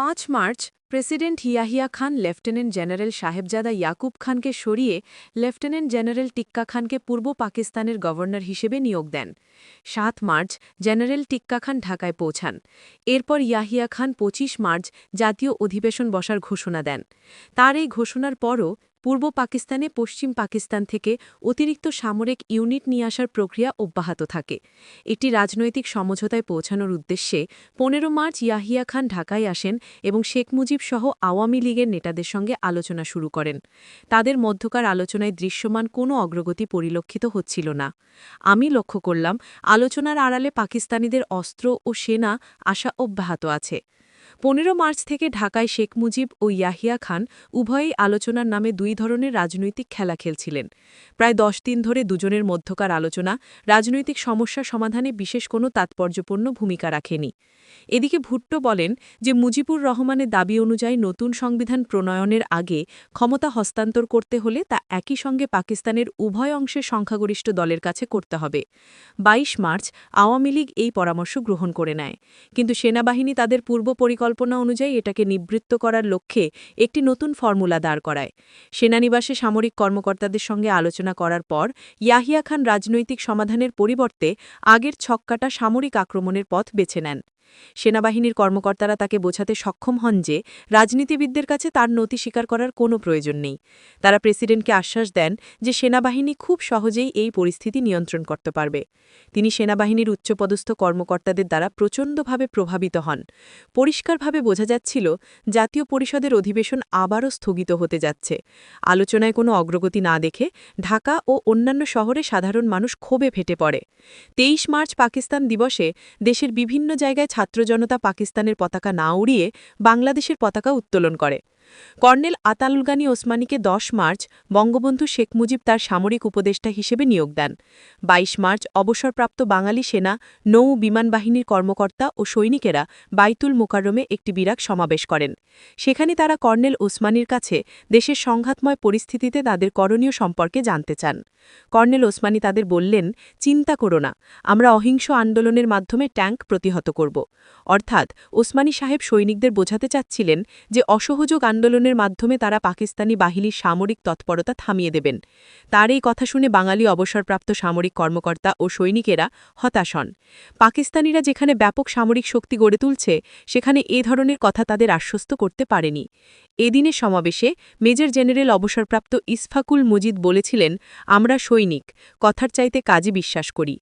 পাঁচ March president Yahya Khan lieutenant general Sahabzada Yaqub খানকে সরিয়ে লেফটেন্যান্ট জেনারেল টিক্কা খানকে পূর্ব পাকিস্তানের গভর্নর হিসেবে নিয়োগ দেন। সাত মার্চ জেনারেল টিক্কা খান ঢাকায় পৌঁছান। এরপর ইয়াহিয়া খান ২৫ মার্চ জাতীয় অধিবেশন বসার ঘোষণা দেন। তার এই ঘোষণার পরও পূর্ব পাকিস্তানে পশ্চিম পাকিস্তান থেকে অতিরিক্ত সামরিক ইউনিট নিয়ে আসার প্রক্রিয়া অব্যাহত থাকে। একটি রাজনৈতিক সমঝোতায় পৌঁছানোর উদ্দেশ্যে পনেরো মার্চ ইয়াহিয়া খান ঢাকায় আসেন এবং শেখ মুজিব সহ আওয়ামী লীগের নেতাদের সঙ্গে আলোচনা শুরু করেন। তাদের মধ্যকার আলোচনায় দৃশ্যমান কোনো অগ্রগতি পরিলক্ষিত হচ্ছিল না। আমি লক্ষ্য করলাম, আলোচনার আড়ালে পাকিস্তানিদের অস্ত্র ও সেনা আসা অব্যাহত আছে। পনেরো মার্চ থেকে ঢাকায় শেখ মুজিব ও ইয়াহিয়া খান উভয়েই আলোচনার নামে দুই ধরনের রাজনৈতিক খেলা খেলছিলেন। প্রায় দশ দিন ধরে দুজনের মধ্যকার আলোচনা, রাজনৈতিক সমস্যা সমাধানে বিশেষ কোনো তাৎপর্যপূর্ণ ভূমিকা রাখেনি। এদিকে ভুট্টো বলেন যে মুজিবুর রহমানের দাবি অনুযায়ী নতুন সংবিধান প্রণয়নের আগে ক্ষমতা হস্তান্তর করতে হলে তা একই সঙ্গে পাকিস্তানের উভয় অংশের সংখ্যাগরিষ্ঠ দলের কাছে করতে হবে। ২২ মার্চ আওয়ামী লীগ এই পরামর্শ গ্রহণ করে নেয়। কিন্তু সেনাবাহিনী তাদের পূর্ব পরিকল্পনা অনুযায়ী এটাকে নিবৃত্ত করার লক্ষ্যে একটি নতুন ফর্মুলা দাঁড় করায়। সেনানিবাসে সামরিক কর্মকর্তাদের সঙ্গে আলোচনা করার পর ইয়াহিয়া খান রাজনৈতিক সমাধানের পরিবর্তে আগের ছক্কাটা সামরিক আক্রমণের পথ বেছে নেন। সেনাবাহিনীর কর্মকর্তারা তাকে বোঝাতে সক্ষম হন যে রাজনীতিবিদদের কাছে তার নতি স্বীকার করার কোনো প্রয়োজন নেই। তারা প্রেসিডেন্টকে আশ্বাস দেন যে সেনাবাহিনী খুব সহজেই এই পরিস্থিতি নিয়ন্ত্রণ করতে পারবে। তিনি সেনাবাহিনীর উচ্চপদস্থ কর্মকর্তাদের দ্বারা প্রচণ্ডভাবে প্রভাবিত হন। পরিষ্কারভাবে বোঝা যাচ্ছিল, জাতীয় পরিষদের অধিবেশন আবারও স্থগিত হতে যাচ্ছে। আলোচনায় কোনো অগ্রগতি না দেখে ঢাকা ও অন্যান্য শহরে সাধারণ মানুষ ক্ষোভে ফেটে পড়ে। তেইশ মার্চ পাকিস্তান দিবসে দেশের বিভিন্ন জায়গায় ছাত্র জনতা পাকিস্তানের পতাকা না উড়িয়ে বাংলাদেশের পতাকা উত্তোলন করে। কর্নেল আতালুল গানি ওসমানীকে ১০ মার্চ বঙ্গবন্ধু শেখ মুজিব তার সামরিক উপদেষ্টা হিসেবে নিয়োগ দেন। ২২ মার্চ অবসরপ্রাপ্ত বাঙালি সেনা, নৌ, বিমান বাহিনীর কর্মকর্তা ও সৈনিকেরা বাইতুল মোকাররমে একটি বিরাট সমাবেশ করেন। সেখানে তারা কর্নেল ওসমানীর কাছে দেশের সংঘাতময় পরিস্থিতিতে তাদের করণীয় সম্পর্কে জানতে চান। কর্নেল ওসমানী তাদের বললেন, চিন্তা করো না, আমরা অহিংস আন্দোলনের মাধ্যমে ট্যাঙ্ক প্রতিহত করব। অর্থাৎ ওসমানী সাহেব সৈনিকদের বোঝাতে চাচ্ছিলেন যে অসহযোগ আন্দোলনের মাধ্যমে তারা পাকিস্তানি বাহিনীর সামরিক তৎপরতা থামিয়ে দেবেন। তার এই কথা শুনে বাঙালি অবসরপ্রাপ্ত সামরিক কর্মকর্তা ও সৈনিকেরা হতাশ হন। পাকিস্তানিরা যেখানে ব্যাপক সামরিক শক্তি গড়ে তুলছে, সেখানে এ ধরনের কথা তাদের আশ্বস্ত করতে পারেনি। এদিনের সমাবেশে মেজর জেনারেল অবসরপ্রাপ্ত ইসফাকুল মুজিদ বলেছিলেন, আমরা সৈনিক, কথার চাইতে কাজে বিশ্বাস করি।